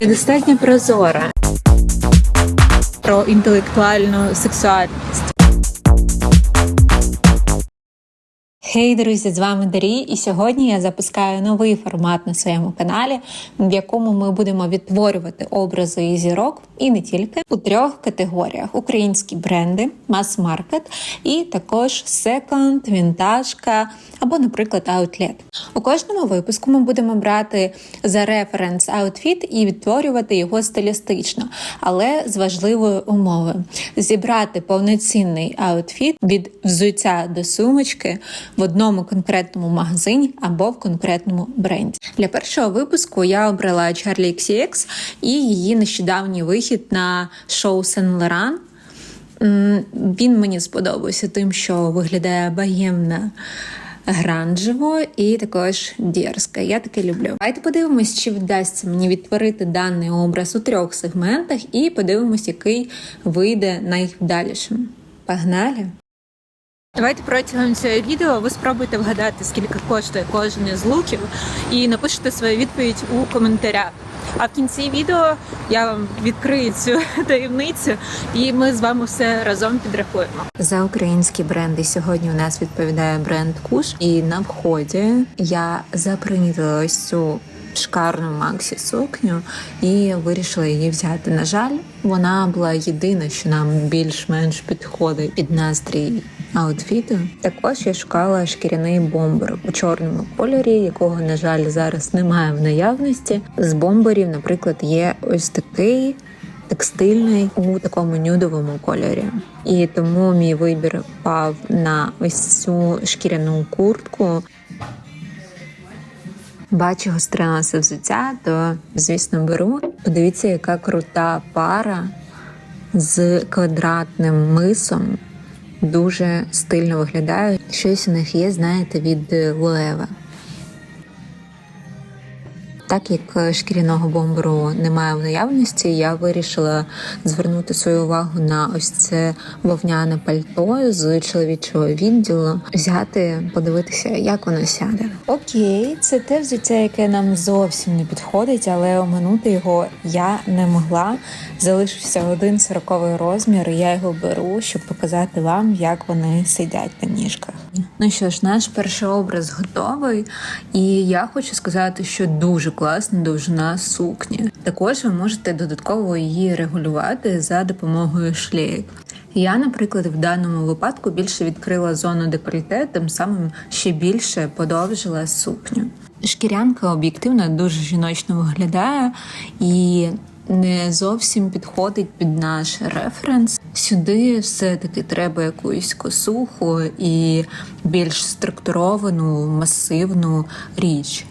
недостатньо прозора про інтелектуальну сексуальність. Хей, друзі, з вами Дарі, і сьогодні я запускаю новий формат на своєму каналі, в якому ми будемо відтворювати образи зірок і не тільки у трьох категоріях: українські бренди, мас-маркет і також секонд, вінтажка або, наприклад, аутлет. У кожному випуску ми будемо брати за референс аутфіт і відтворювати його стилістично, але з важливою умовою: зібрати повноцінний аутфіт від взуття до сумочки одному конкретному магазині або в конкретному бренді. Для першого випуску я обрала Charlie XCX і її нещодавній вихід на шоу Сен Лоран. Він мені сподобався тим, що виглядає багемно гранжево і також дерзко. Я таке люблю. Давайте подивимось, чи вдасться мені відтворити даний образ у трьох сегментах, і подивимось, який вийде найвдалішим. Погнали! Давайте протягом цього відео ви спробуйте вгадати, скільки коштує кожен із луків, і напишете свою відповідь у коментарях. А в кінці відео я вам відкрию цю таємницю, і ми з вами все разом підрахуємо. За українські бренди сьогодні у нас відповідає бренд Куш, і на вході я запримітила ось цю шикарну Максі сукню і вирішила її взяти. На жаль, вона була єдина, що нам більш-менш підходить під настрій аутфіту. Також я шукала шкіряний бомбер у чорному кольорі, якого, на жаль, зараз немає в наявності. З бомберів, наприклад, є ось такий. Текстильний у такому нюдовому кольорі, і тому мій вибір пав на ось цю шкіряну куртку. Бачу гостриносе взуття, то звісно беру. Подивіться, яка крута пара з квадратним мисом дуже стильно виглядають. Щось у них є, знаєте, від Лоева. Так як шкіряного бомберу немає в наявності, я вирішила звернути свою увагу на ось це вовняне пальто з чоловічого відділу, взяти, подивитися, як воно сяде. Окей, це те взуття, яке нам зовсім не підходить, але оминути його я не могла. Залишився один сороковий розмір. і Я його беру, щоб показати вам, як вони сидять на ніжках. Ну що ж, наш перший образ готовий, і я хочу сказати, що дуже класна довжина сукні. Також ви можете додатково її регулювати за допомогою шлейк. Я, наприклад, в даному випадку більше відкрила зону декольте, тим самим ще більше подовжила сукню. Шкірянка об'єктивно дуже жіночно виглядає і не зовсім підходить під наш референс. Сюди все-таки треба якусь косуху і більш структуровану масивну річ.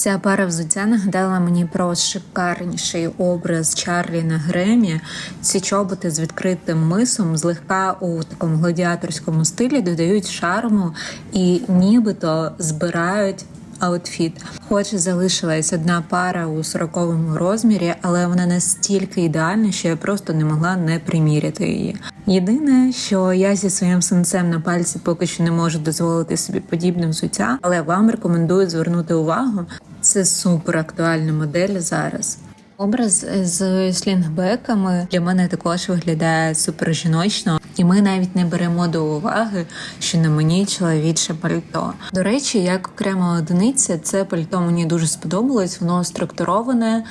Ця пара взуття нагадала мені про шикарніший образ Чарлі на Гремі. Ці чоботи з відкритим мисом, злегка у такому гладіаторському стилі додають шарму і нібито збирають аутфіт. Хоч залишилась одна пара у 40-му розмірі, але вона настільки ідеальна, що я просто не могла не приміряти її. Єдине, що я зі своїм сенцем на пальці поки що не можу дозволити собі подібне взуття, але вам рекомендую звернути увагу. Це супер актуальна модель зараз. Образ з слінгбеками для мене також виглядає супер жіночно, і ми навіть не беремо до уваги, що на мені чоловіче пальто. До речі, як окрема одиниця, це пальто мені дуже сподобалось. Воно структуроване,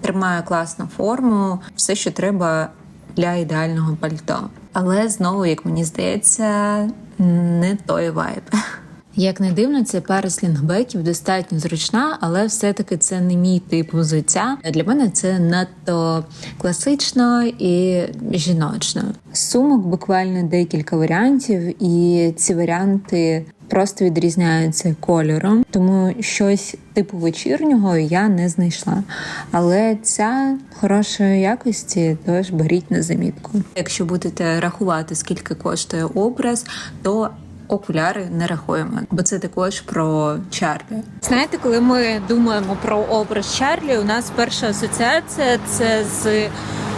тримає класну форму, все, що треба для ідеального пальто. Але знову, як мені здається, не той вайб. Як не дивно, ця пара слінгбеків достатньо зручна, але все-таки це не мій тип взуття. Для мене це надто класично і жіночно. Сумок буквально декілька варіантів, і ці варіанти просто відрізняються кольором, тому щось типу вечірнього я не знайшла. Але ця хорошої якості, тож беріть на замітку. Якщо будете рахувати, скільки коштує образ, то окуляри не рахуємо, бо це також про Чарлі. Знаєте, коли ми думаємо про образ Чарлі, у нас перша асоціація це з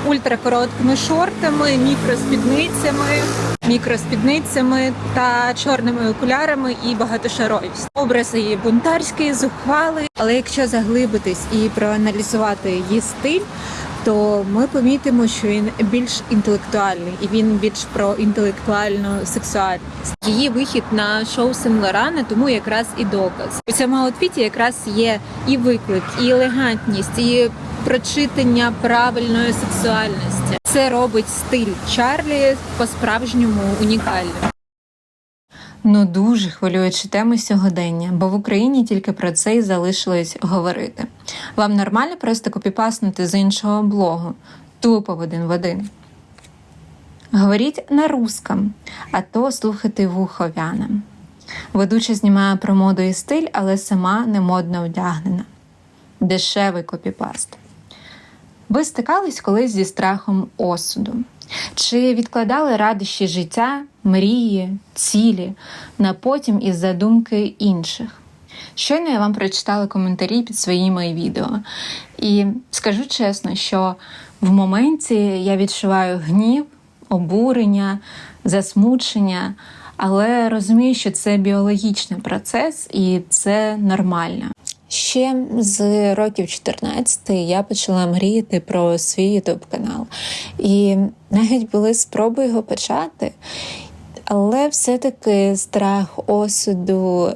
ультракороткими шортами, мікроспідницями. мікроспідницями та чорними окулярами і багатошаровість. Образ її бунтарський, зухвалий, але якщо заглибитись і проаналізувати її стиль. То ми помітимо, що він більш інтелектуальний і він більш про інтелектуальну сексуальність. Її вихід на шоу Сен-Лорана, тому якраз і доказ. У цьому аутфіті якраз є і виклик, і елегантність, і прочитання правильної сексуальності. Це робить стиль Чарлі по-справжньому унікальним. Ну дуже хвилюючі теми сьогодення, бо в Україні тільки про це й залишилось говорити. Вам нормально просто копіпаснути з іншого блогу, тупо в один в один. Говоріть на русском, а то слухати вухо вяне. Ведуча знімає про моду і стиль, але сама не модно вдягнена. Дешевий копіпаст. Ви стикались колись зі страхом осуду? Чи відкладали радощі життя, мрії, цілі на потім із задумки інших? Щойно я вам прочитала коментарі під своїми відео, і скажу чесно, що в моменті я відчуваю гнів, обурення, засмучення, але розумію, що це біологічний процес і це нормально. Ще з років 14 я почала мріяти про свій ютуб канал. І навіть були спроби його почати. Але все-таки страх осуду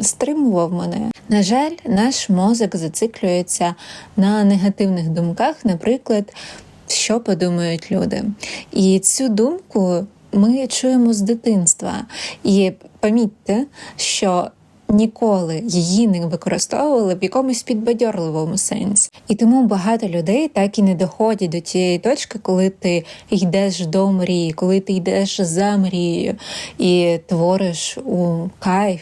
стримував мене. На жаль, наш мозок зациклюється на негативних думках, наприклад, що подумають люди. І цю думку ми чуємо з дитинства. І помітьте, що ніколи її не використовували в якомусь підбадьорливому сенсі. І тому багато людей так і не доходять до тієї точки, коли ти йдеш до мрії, коли ти йдеш за мрією і твориш у кайф.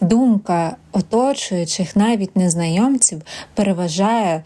Думка оточуючих навіть незнайомців переважає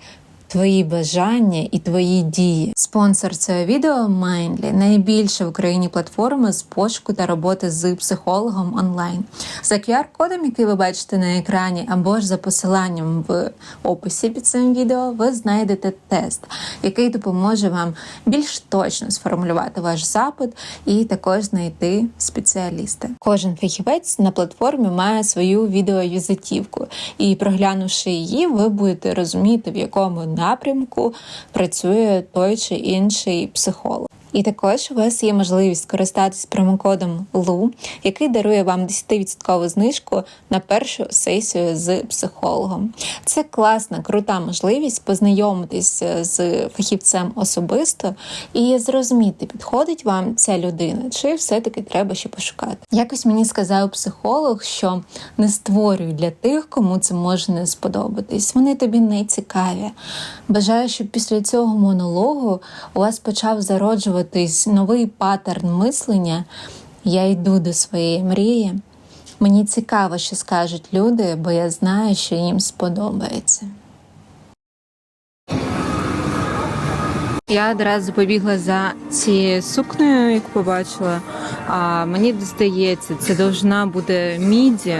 твої бажання і твої дії. Спонсор цього відео Mindly – найбільша в Україні платформа з пошуку та роботи з психологом онлайн. За QR-кодом, який ви бачите на екрані, або ж за посиланням в описі під цим відео, ви знайдете тест, який допоможе вам більш точно сформулювати ваш запит і також знайти спеціаліста. Кожен фахівець на платформі має свою відеовізитівку, і проглянувши її, ви будете розуміти, в якому напрямку працює той чи інший психолог. І також у вас є можливість скористатись промокодом LU, який дарує вам 10% знижку на першу сесію з психологом. Це класна, крута можливість познайомитись з фахівцем особисто і зрозуміти, підходить вам ця людина, чи все-таки треба ще пошукати. Якось мені сказав психолог, що не створюй для тих, кому це може не сподобатись. Вони тобі не цікаві. Бажаю, щоб після цього монологу у вас почав зароджуватись новий паттерн мислення. Я йду до своєї мрії. Мені цікаво, що скажуть люди, бо я знаю, що їм сподобається. Я одразу побігла за цією сукнею, яку побачила. А мені здається, це довжина буде міді,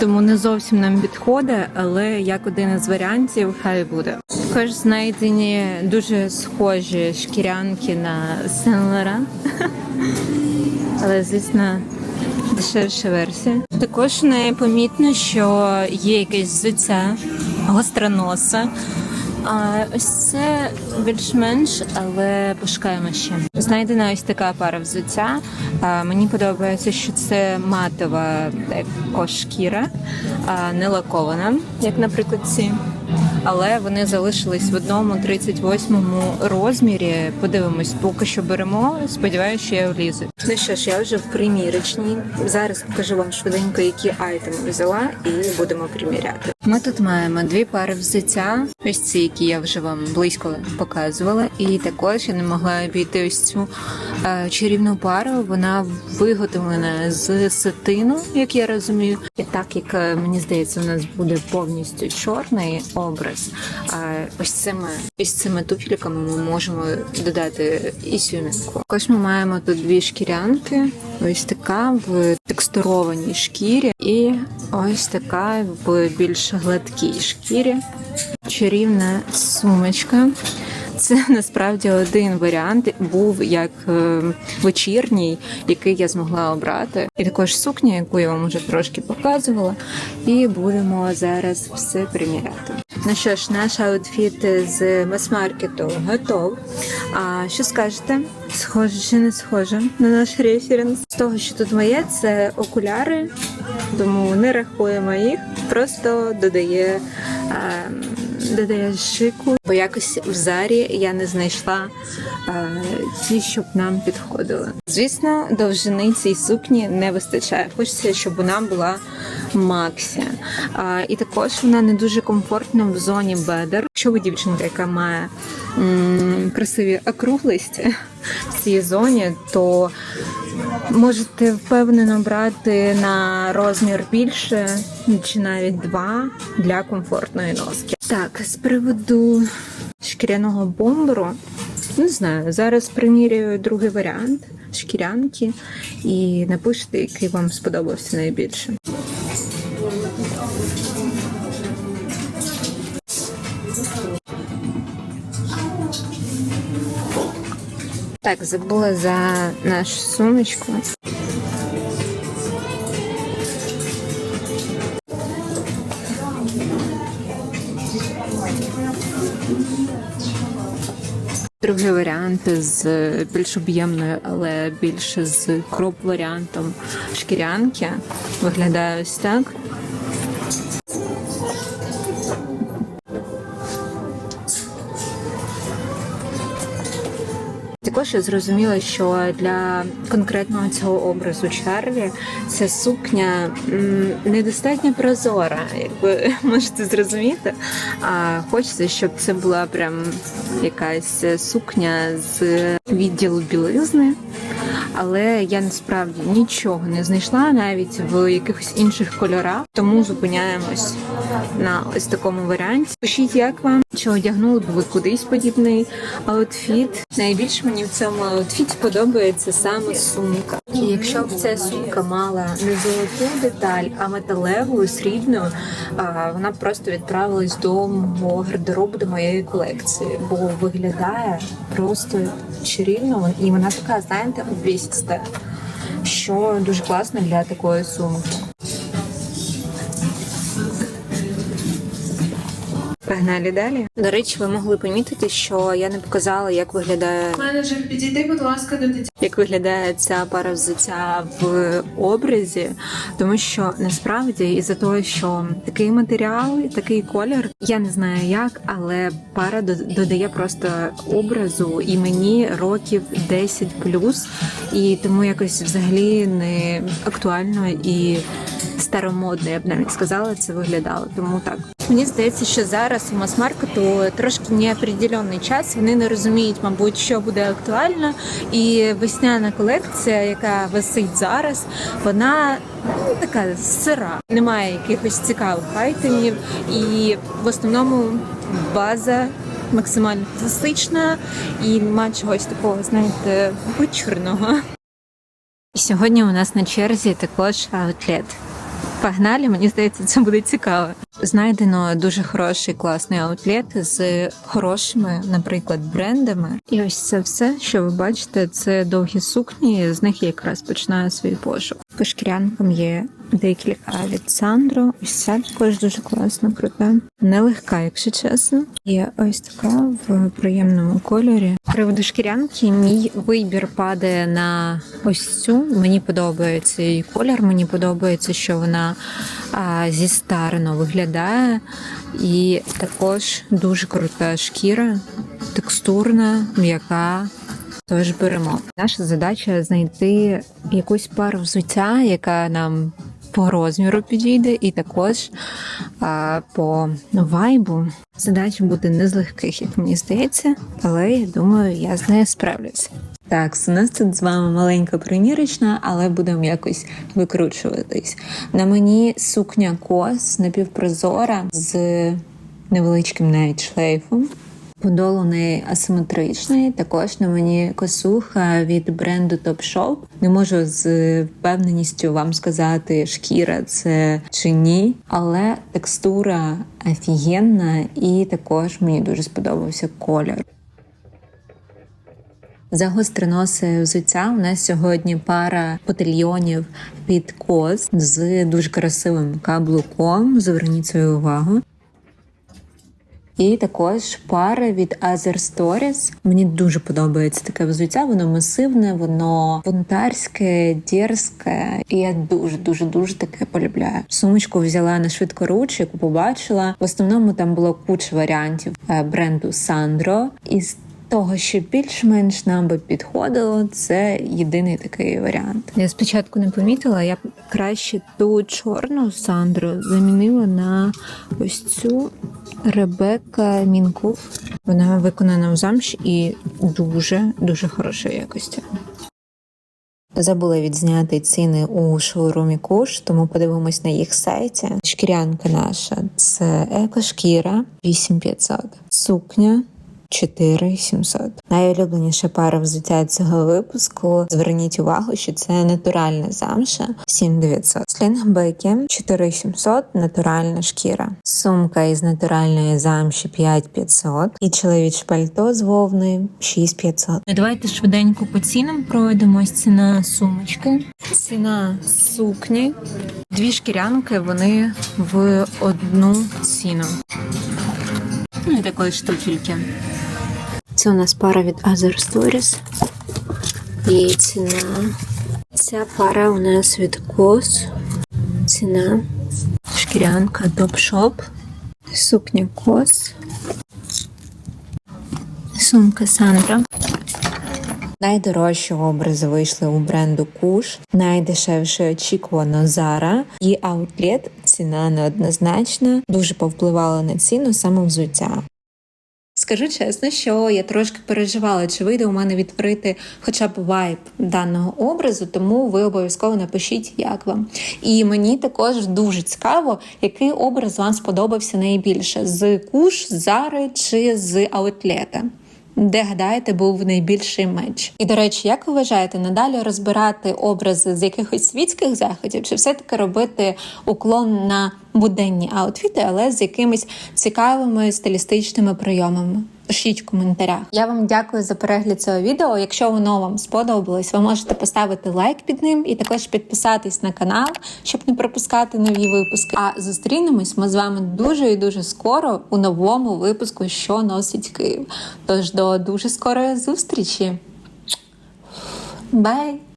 тому не зовсім нам підходить, але як один із варіантів, хай буде. Також знайдені дуже схожі шкірянки на Saint Laurent. але звісно. Дешевша версія. Також в неї помітно, що є якесь взуття гостроноса. А ось це більш-менш, але пошукаємо ще. Знайдена ось така пара взуття. А, мені подобається, що це матова також шкіра, а, не лакована, як, наприклад, ці. Але вони залишились в одному 38-му розмірі. Подивимось, поки що беремо. Сподіваюся, що я влізу. Ну що ж, я вже в примірочній. Зараз покажу вам швиденько, які айтеми взяла, і будемо приміряти. Ми тут маємо дві пари взуття. Ось ці, які я вже вам близько показувала. І також я не могла обійти ось цю е, чарівну пару. Вона виготовлена з сатину, як я розумію. І так як е, мені здається, у нас буде повністю чорний образ. А ось цими ось цими туфельками ми можемо додати і сюмінку. Також ми маємо тут дві шкірянки. Ось така в текстурованій шкірі, і ось така в більш гладкій шкірі. Чарівна сумочка. Це насправді один варіант був як е, вечірній, який я змогла обрати. І також сукня, яку я вам вже трошки показувала. І будемо зараз все приміряти. Ну що ж, наш аутфіт з мас-маркету готов. А що скажете? Схоже чи не схоже на наш референс? З того, що тут моє, це окуляри, тому не рахуємо їх, просто додає. е, Додає шику, бо якось в зарі я не знайшла е, ті, щоб нам підходили. Звісно, довжини цій сукні не вистачає. Хочеться, щоб вона була максі. А, і також вона не дуже комфортна в зоні бедер. Якщо ви дівчинка, яка має м, красиві округлості в цій зоні, то можете впевнено брати на розмір більше чи навіть два для комфортної носки. Так, з приводу шкіряного бомберу. Не знаю, зараз примірюю другий варіант шкірянки і напишіть, який вам сподобався найбільше. Так, забула за нашу сумочку. Другий варіант з більш об'ємною, але більше з кроп варіантом шкірянки виглядає ось так. Також я зрозуміла, що для конкретного цього образу Чарлі ця сукня недостатньо прозора, як ви можете зрозуміти. А хочеться, щоб це була прям якась сукня з відділу білизни. Але я насправді нічого не знайшла навіть в якихось інших кольорах, тому зупиняємось на ось такому варіанті. Пишіть, як вам чи одягнули б ви кудись подібний аутфіт. Найбільше мені в цьому аутфіті подобається саме сумка. І якщо б ця сумка мала не золоту деталь, а металеву, срібну, вона б просто відправилась до мого гардеробу, до моєї колекції, бо виглядає просто чарівно, і вона така, знаєте, обвісіста, що дуже класно для такої сумки. Погнали далі. До речі, ви могли помітити, що я не показала, як виглядає Менеджер, підійди, будь ласка, до дитя. як виглядає ця пара взуття в образі, тому що насправді із-за того, що такий матеріал, такий колір, я не знаю як, але пара до- додає просто образу і мені років 10 плюс, і тому якось взагалі не актуально і старомодно, я б навіть сказала, це виглядало. Тому так. Мені здається, що зараз у мас-маркету трошки неопределений час. Вони не розуміють, мабуть, що буде актуально. І весняна колекція, яка висить зараз, вона ну, така сира. Немає якихось цікавих айтемів, і в основному база. Максимально класична і нема чогось такого, знаєте, вичурного. Сьогодні у нас на черзі також аутлет. Погнали, мені здається, це буде цікаво. Знайдено дуже хороший класний аутлет з хорошими, наприклад, брендами. І ось це все, що ви бачите, це довгі сукні. З них я якраз починаю свій пошук. По є декілька від Сандро. Ось ця також дуже класна, крута. Нелегка, якщо чесно. Є ось така в приємному кольорі. Приводу шкірянки, мій вибір падає на ось цю. Мені подобається її колір. Мені подобається, що вона а, зістарено виглядає. І також дуже крута шкіра, текстурна, м'яка. Тож беремо. Наша задача знайти якусь пару взуття, яка нам по розміру підійде, і також а, по вайбу. Задача буде не з легких, як мені здається, але я думаю, я з нею справлюся. Так, у нас тут з вами маленька примірочна, але будемо якось викручуватись. На мені сукня кос напівпрозора з невеличким навіть шлейфом. Подол у неї асиметричний. Також на мені косуха від бренду Topshop. Не можу з впевненістю вам сказати, шкіра це чи ні, але текстура офігенна, і також мені дуже сподобався колір. За гостроносе взуття у нас сьогодні пара потильйонів під коз з дуже красивим каблуком. Зверніть свою увагу. І також пари від Other Stories. Мені дуже подобається таке взуття. Воно масивне, воно бунтарське, дерзке. І я дуже дуже дуже таке полюбляю. Сумочку взяла на швидкоруч, яку побачила. В основному там було куча варіантів е, бренду Sandro. І з того, що більш-менш нам би підходило, це єдиний такий варіант. Я спочатку не помітила, я краще ту чорну Сандру замінила на ось цю Ребекка Мінкув. Вона виконана в замші і дуже дуже хорошої якості. Забула відзняти ціни у шоурумі Куш, тому подивимось на їх сайті. Шкірянка наша це екошкіра 8500, сукня 4700. Найулюбленіша пара взуття цього випуску. Зверніть увагу, що це натуральна замша 7900. Слінгбеки 4700, натуральна шкіра. Сумка із натуральної замші 5500 і чоловіче пальто з вовни 6500. Давайте швиденько по цінам пройдемось. Ціна сумочки, ціна сукні. Дві шкірянки вони в одну ціну. Ну такої штучельки. Це у нас пара від Other Stories. І ціна. Ця пара у нас від COS. Ціна. Шкірянка Topshop. Сукня COS. Сумка Sandra. Найдорожчі образи вийшли у бренду Куш, найдешевше очікувано Zara і Outlet. Ціна неоднозначна, дуже повпливала на ціну саме взуття. Скажу чесно, що я трошки переживала, чи вийде у мене відтворити хоча б вайб даного образу, тому ви обов'язково напишіть, як вам. І мені також дуже цікаво, який образ вам сподобався найбільше: з куш, зари чи з аутлета. Де гадаєте, був найбільший меч? І до речі, як ви вважаєте, надалі розбирати образи з якихось світських заходів, чи все-таки робити уклон на буденні аутфіти, але з якимись цікавими стилістичними прийомами? Пишіть в коментарях. Я вам дякую за перегляд цього відео. Якщо воно вам сподобалось, ви можете поставити лайк під ним і також підписатись на канал, щоб не пропускати нові випуски. А зустрінемось ми з вами дуже і дуже скоро у новому випуску, що носить Київ. Тож до дуже скорої зустрічі. Бай!